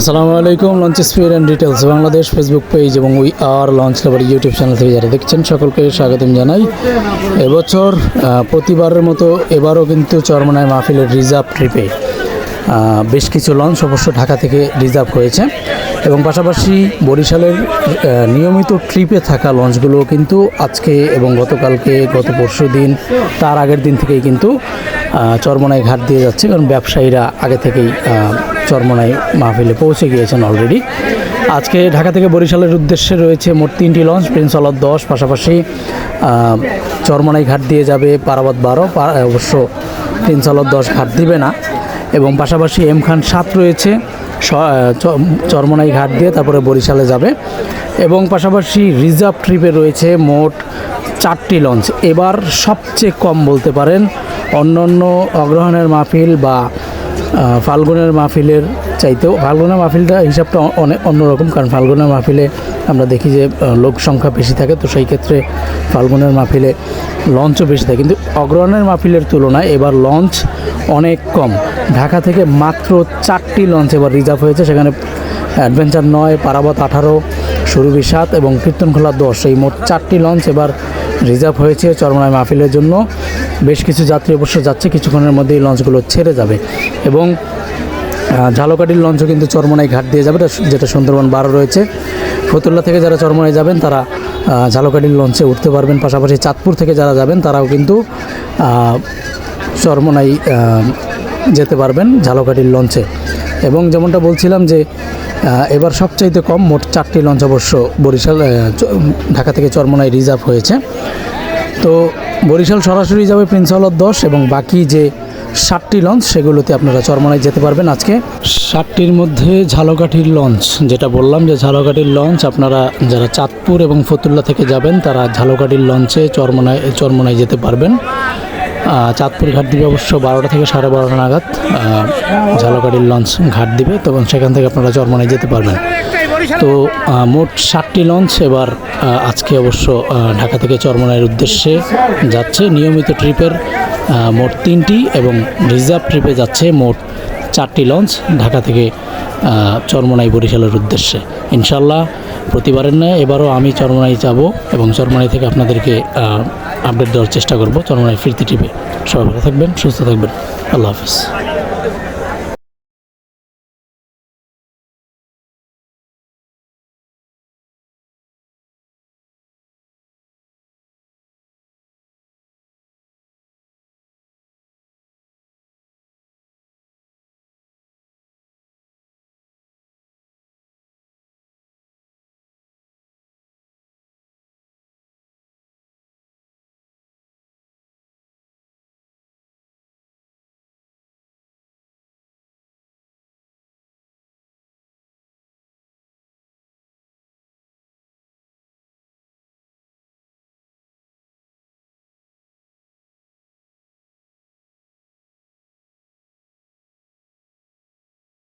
আসসালামু আলাইকুম launch spear and details Bangladesh Facebook page এবং we are launch lover YouTube channel থেকে যারা দেখছেন, সকলকে স্বাগতম জানাই। এবছর প্রতিবারের মতো এবারও কিন্তু চরমনায় মাহফিলের রিজার্ভ ট্রিপে বেশ কিছু লঞ্চ অবশ্য ঢাকা থেকে রিজার্ভ হয়েছে এবং পাশাপাশি বরিশালের নিয়মিত ট্রিপে থাকা লঞ্চগুলো কিন্তু আজকে এবং গতকালকে, গত পরশু দিন, তার আগের দিন থেকেই কিন্তু চরমনায় ঘাট দিয়ে যাচ্ছে, কারণ ব্যবসায়ীরা আগে থেকেই চরমনাই মাহফিলে পৌঁছে গিয়েছেন অলরেডি আজকে ঢাকা থেকে বরিশালের উদ্দেশ্যে রয়েছে মোট তিনটি লঞ্চ, প্রিন্স দশ, পাশাপাশি চরমনাই ঘাট দিয়ে যাবে পারাবাদ বারো অবশ্য প্রিন্স দশ ঘাট দিবে না। এবং পাশাপাশি এম খান সাত রয়েছে চরমনাই ঘাট দিয়ে তারপরে বরিশালে যাবে। এবং পাশাপাশি রিজার্ভ ট্রিপে রয়েছে মোট চারটি লঞ্চ। এবার সবচেয়ে কম বলতে পারেন অন্য অন্য অগ্রহণের মাহফিল বা ফাল্গুনের মাহফিলের চাইতেও ফাল্গুনের মাহফিলটা হিসাবটা অনেক অন্যরকম, কারণ ফাল্গুনের মাহফিলে আমরা দেখি যে লোক সংখ্যা বেশি থাকে, তো সেই ক্ষেত্রে ফাল্গুনের মাহফিলে লঞ্চও বেশি থাকে। কিন্তু অগ্রহণের মাহফিলের তুলনায় এবার লঞ্চ অনেক কম। ঢাকা থেকে মাত্র চারটি লঞ্চ এবার রিজার্ভ হয়েছে। সেখানে অ্যাডভেঞ্চার নয়, পারাবত আঠারো, সুরভি সাত এবং কীর্তনখোলা দশ। এই মোট চারটি লঞ্চ এবার রিজার্ভ হয়েছে চরমনায় মাহফিলের জন্য। বেশ কিছু যাত্রী অবশ্য যাচ্ছে, কিছুক্ষণের মধ্যে এই লঞ্চগুলো ছেড়ে যাবে। এবং ঝালকাঠির লঞ্চও কিন্তু চরমনাই ঘাট দিয়ে যাবে, যেটা সুন্দরবন বারো রয়েছে। ফতুল্লা থেকে যারা চরমনাই যাবেন, তারা ঝালকাঠির লঞ্চে উঠতে পারবেন। পাশাপাশি চাঁদপুর থেকে যারা যাবেন, তারাও কিন্তু চরমনাই যেতে পারবেন ঝালকাঠির লঞ্চে। এবং যেমনটা বলছিলাম যে এবার সবচাইতে কম মোট চারটি লঞ্চ অবশ্য বরিশাল ঢাকা থেকে চরমনাই রিজার্ভ হয়েছে। তো বরিশাল সরাসরি যাবে প্রিন্স হলত দশ এবং বাকি যে ষাটটি লঞ্চ সেগুলোতে আপনারা চরমনায় যেতে পারবেন আজকে। ষাটটির মধ্যে ঝালকাঠির লঞ্চ, যেটা বললাম যে ঝালকাঠির লঞ্চ, আপনারা যারা চাঁদপুর এবং ফতুল্লা থেকে যাবেন, তারা ঝালকাঠির লঞ্চে চরমনায় চরমনায় যেতে পারবেন। চাঁদপুর ঘাট দিবে অবশ্য বারোটা থেকে সাড়ে বারোটা নাগাদ। আহ, ঝালকাঠির লঞ্চ ঘাট দিবে তখন সেখান থেকে আপনারা চরমনায় যেতে পারবেন। তো মোট ষাটটি লঞ্চ এবার আজকে অবশ্য ঢাকা থেকে চরমনাইয়ের উদ্দেশ্যে যাচ্ছে। নিয়মিত ট্রিপের মোট তিনটি এবং রিজার্ভ ট্রিপে যাচ্ছে মোট চারটি লঞ্চ ঢাকা থেকে চরমনাই বরিশালের উদ্দেশ্যে। ইনশাল্লাহ প্রতিবারের ন্যায় এবারও আমি চরমনাই যাব এবং চরমনাই থেকে আপনাদেরকে আপডেট দেওয়ার চেষ্টা করব। চরমনাই ফিরতি টিভি সবাই ভালো থাকবেন সুস্থ থাকবেন। আল্লাহ হাফিজ।